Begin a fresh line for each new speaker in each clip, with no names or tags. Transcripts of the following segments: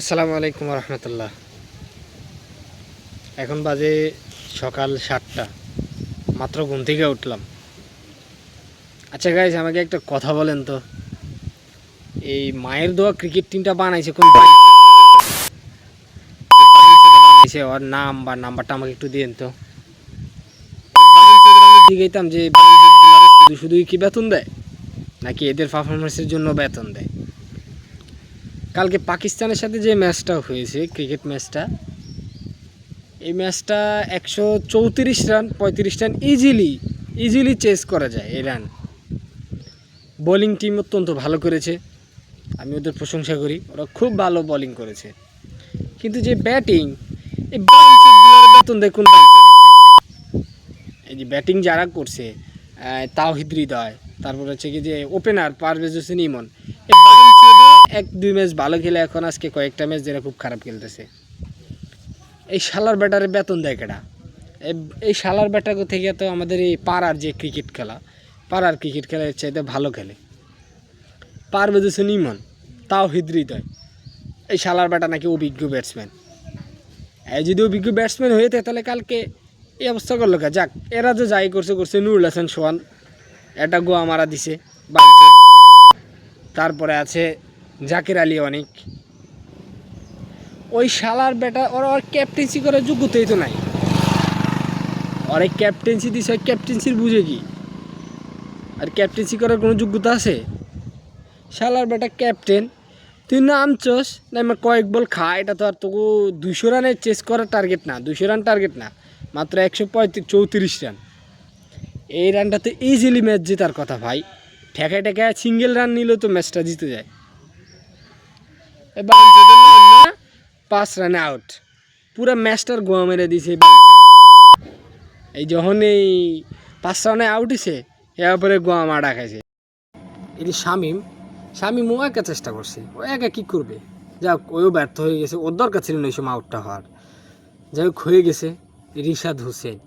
আসসালামু আলাইকুম রহমতুল্লাহ এখন বাজে সকাল সাতটা। মাত্র ঘুম থেকে উঠলাম। আচ্ছা গাইজ আমাকে একটা কথা বলেন তো। এই মায়ের দোয়া ক্রিকেট টিমটা বানাইছে কোন বানাইছে ওর নাম বা নাম্বারটা আমাকে একটু দিন তো। জিজ্ঞাইতাম যে শুধু শুধুই কি বেতন দেয়? নাকি এদের পারফরমেন্সের জন্য বেতন দেয়? কালকে পাকিস্তানের সাথে যে ম্যাচটা হয়েছে, ক্রিকেট ম্যাচটা, এই ম্যাচটা একশো চৌত্রিশ রান, পঁয়ত্রিশ রান ইজিলি ইজিলি চেস করা যায় এই রান বোলিং টিম অত্যন্ত ভালো করেছে। আমি ওদের প্রশংসা করি, ওরা খুব ভালো বোলিং করেছে। কিন্তু যে ব্যাটিং এই বেতন দেখুন এই যে ব্যাটিং যারা করছে তাওহিদ হৃদয়, তারপর হচ্ছে কি যে ওপেনার পারভেজ হোসেন ইমন এক, দুই ম্যাচ ভালো খেলে এখন আজকে কয়েকটা ম্যাচ যেটা খুব খারাপ খেলতেছে। এই শালার ব্যাটারে বেতন দেয় কেডা? এই- শালার ব্যাটার থেকে তো আমাদের এই পাড়ার যে ক্রিকেট খেলা, পাড়ার ক্রিকেট খেলা চাইতে ভালো খেলে। পারভেজ হোসেন ইমন তাও হৃদয় এই শালার ব্যাটা নাকি অভিজ্ঞ ব্যাটসম্যান এই যদি অভিজ্ঞ ব্যাটসম্যান হয়ে থাকে, তাহলে কালকে এই অবস্থা করল যাক, এরা যে যাই করছে করছে নুরুল হাসান সোহান। একটা গোয়া মারা দিছে। তারপরে আছে জাকির আলী অনেক। ওই শালার বেটা, ওর ওর ক্যাপ্টেন্সি করার যোগ্যতাই তো নাই। ওর ক্যাপ্টেন্সি দিছে, ওই ক্যাপ্টেন্সির বুঝে কি? আর ক্যাপ্টেন্সি করার কোনো যোগ্যতা আছে? শালার বেটা ক্যাপ্টেন তুই নাম নামছস না কয়েক বল খা, এটা তো আর তোকে দুশো রানের চেস করার টার্গেট না দুশো রান টার্গেট না, মাত্র একশো পঁয়ত্রিশ, চৌত্রিশ রান। এই রানটা তো ইজিলি ম্যাচ জেতার কথা ভাই। ঠেকায় ঠেকায় সিঙ্গেল রান নিলেও তো ম্যাচটা জিতে যায়। পাঁচ রানে আউট পুরো ম্যাচটার গোয়া মেরে দিছে এই যখন এই পাঁচ রানে আউট হয়েছে এরপরে গোয়া মারা খাইছে। এটি শামিম। শামিম ও একা চেষ্টা করছে। ও একা কী করবে? যাক ওও ব্যর্থ হয়ে গেছে। ওর দরকার ছিল না এই সময় আউটটা হওয়ার। যাই হোক, হয়ে গেছে রিশাদ হোসেন।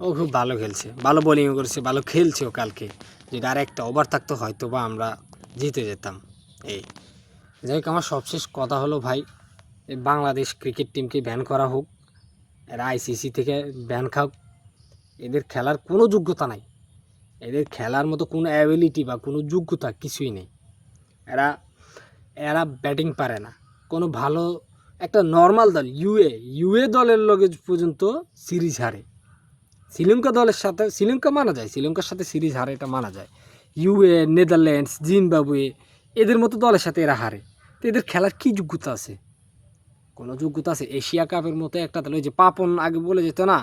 ও খুব ভালো খেলছে। ভালো বোলিং করেছে। ভালো খেলছে ও কালকে। যদি আর একটা ওভার থাকতো হয়তো বা আমরা জিতে যেতাম। এই। যাই হোক, আমার সবশেষ কথা হলো ভাই বাংলাদেশ ক্রিকেট টিমকে ব্যান করা হোক, এরা আইসিসি থেকে ব্যান খাক। এদের খেলার কোনো যোগ্যতা নাই। এদের খেলার মতো কোনো অ্যাবিলিটি বা কোনো যোগ্যতা কিছুই নেই। এরা এরা ব্যাটিং পারে না। কোনো ভালো, একটা নর্মাল দল ইউএ ইউএ দলের লগে পর্যন্ত সিরিজ হারে। শ্রীলঙ্কা দলের সাথে, শ্রীলঙ্কা মানা যায়, শ্রীলঙ্কার সাথে সিরিজ হারে এটা মানা যায়। ইউএ নেদারল্যান্ডস জিম্বাবুয়ে এদের মতো দলের সাথে এরা হারে। তো এদের খেলার কী যোগ্যতা আছে? কোনো যোগ্যতা আছে? এশিয়া কাপের মতো একটা দল, ওই যে পাপন আগে বলে যেত না,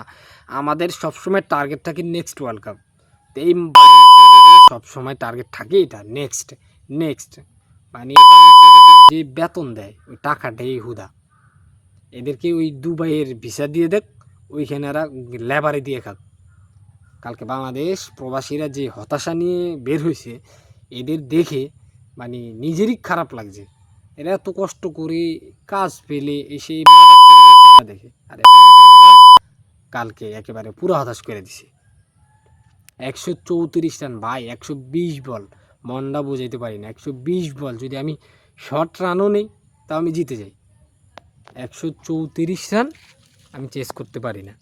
আমাদের সবসময় টার্গেট থাকে নেক্সট ওয়ার্ল্ড কাপ তো এই সবসময় টার্গেট থাকে এটা নেক্সট নেক্সট মানে যে বেতন দেয়, ওই টাকাটাই হুদা। এদেরকে ওই দুবাইয়ের ভিসা দিয়ে দেখ, ওইখানে এরা লেবারে দিয়ে খাক। কালকে বাংলাদেশ প্রবাসীরা যে হতাশা নিয়ে বের হয়েছে, এদের দেখে মানে নিজেরই খারাপ লাগছে। এরা এত কষ্ট করে কাজ পেলে এসে দেখে। আরে কালকে একেবারে পুরো হতাশ করে দিছে। একশো চৌত্রিশ রান, ভাই, একশো বিশ বল। মনটা বোঝাইতে পারি না, একশো বিশ বল। যদি আমি শর্ট রানও নেই, তাও আমি জিতে যাই। একশো চৌত্রিশ রান আমি চেস করতে পারি না।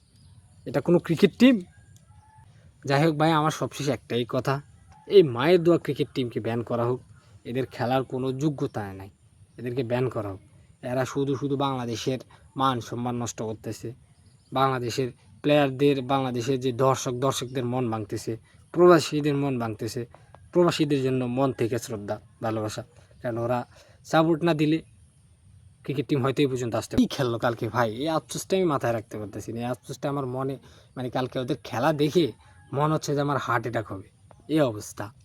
এটা কোনো ক্রিকেট টিম যাই হোক ভাই, আমার সবশেষ একটাই কথা। এই মায়ের দোয়া ক্রিকেট টিমকে ব্যান করা হোক। এদের খেলার কোনো যোগ্যতা নাই। এদেরকে ব্যান করা এরা শুধু শুধু বাংলাদেশের মান সম্মান নষ্ট করতেছে। বাংলাদেশের প্লেয়ারদের বাংলাদেশের যে দর্শক, দর্শকদের মন ভাঙতেছে। প্রবাসীদের মন ভাঙতেছে। প্রবাসীদের জন্য মন থেকে শ্রদ্ধা, ভালোবাসা। কারণ ওরা সাপোর্ট না দিলে ক্রিকেট টিম হয়তো এই পর্যন্ত আসতে কী খেললো কালকে ভাই? এই আফসোসটা আমি মাথায় রাখতে পারতেছি না। এই আফসোসটা আমার মনে মানে কালকে ওদের খেলা দেখে মনে হচ্ছে যে আমার হার্ট অ্যাটাক হবে। এই অবস্থা।